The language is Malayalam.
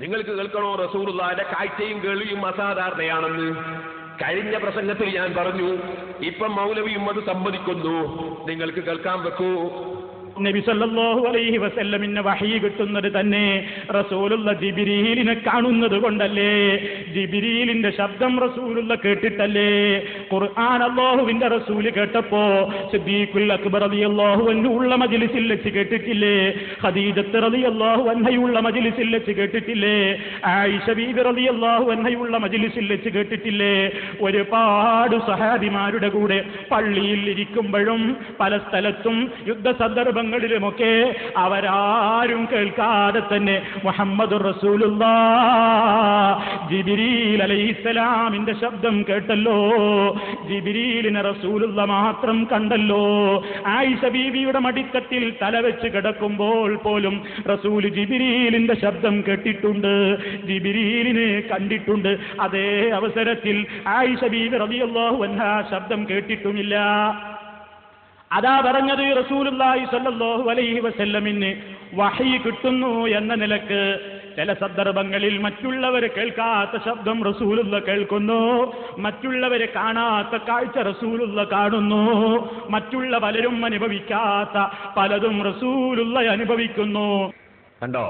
നിങ്ങൾക്ക് കേൾക്കണോ റസൂറുള്ളാന്റെ കാഴ്ചയും കേളിയും അസാധാരണയാണെന്ന്? കഴിഞ്ഞ പ്രസംഗത്തിൽ ഞാൻ പറഞ്ഞു ഇപ്പം മൗലവിയും അത് സമ്മതിക്കുന്നു. നിങ്ങൾക്ക് കേൾക്കാൻ വെക്കൂ. നബി സല്ലല്ലാഹു അലൈഹി വസല്ലമിന് വഹി കിട്ടുന്നത് തന്നെ റസൂലുള്ള ജിബിരിയിലിനെ കാണുന്നത് കൊണ്ടല്ലേ? ജിബിരിയിലിന്റെ ശബ്ദം റസൂലുള്ള കേട്ടിട്ടല്ലേ? ഖുർആൻ അള്ളാഹുവിന്റെ റസൂൽ കേട്ടപ്പോ സിദ്ദീഖുൽ അക്ബർ റളിയല്ലാഹു അൻഹു ഉള്ള മജ്ലിസിൽ വെച്ച് കേട്ടിട്ടില്ലേ? ഖദീജത്ത് റളിയല്ലാഹു അൻഹയുള്ള മജ്ലിസിൽ വെച്ച് കേട്ടിട്ടില്ലേ? ആയിഷ ബീബി റളിയല്ലാഹു അൻഹയുള്ള മജ്ലിസിൽ വെച്ച് കേട്ടിട്ടില്ലേ? ഒരുപാട് സഹാബിമാരുടെ കൂടെ പള്ളിയിൽ ഇരിക്കുമ്പോഴും പല സ്ഥലത്തും യുദ്ധ സന്ദർഭങ്ങളിലുമൊക്കെ അവരാരും കേൾക്കാതെ തന്നെ മുഹമ്മദ് റസൂലുള്ള ശബ്ദം കേട്ടല്ലോ. ജിബിരിലിനെ റസൂലുള്ള മാത്രം കണ്ടല്ലോ. ആയിഷ ബീവിയുടെ മടിത്തട്ടിൽ തലവെച്ച് കിടക്കുമ്പോൾ പോലും റസൂൽ ജിബിരിലിന്റെ ശബ്ദം കേട്ടിട്ടുണ്ട്. ജിബിരിലിനെ കണ്ടിട്ടുണ്ട്. അതേ അവസരത്തിൽ ആയിഷ ബീവി റബിയുള്ള ശബ്ദം കേട്ടിട്ടുമില്ല. അതാ പറഞ്ഞത് റസൂലുള്ളാഹി സ്വല്ലല്ലാഹു അലൈഹി വസല്ലമിന് വഹി കിട്ടുന്നു എന്ന നിലയ്ക്ക് ചില സന്ദർഭങ്ങളിൽ മറ്റുള്ളവർ കേൾക്കാത്ത ശബ്ദം റസൂലുള്ള കേൾക്കുന്നു മറ്റുള്ളവരെ കാണാത്ത കാഴ്ച റസൂലുള്ള കാണുന്നു മറ്റുള്ള പലരും അനുഭവിക്കാത്ത പലതും റസൂലുള്ള അനുഭവിക്കുന്നു. കണ്ടോ?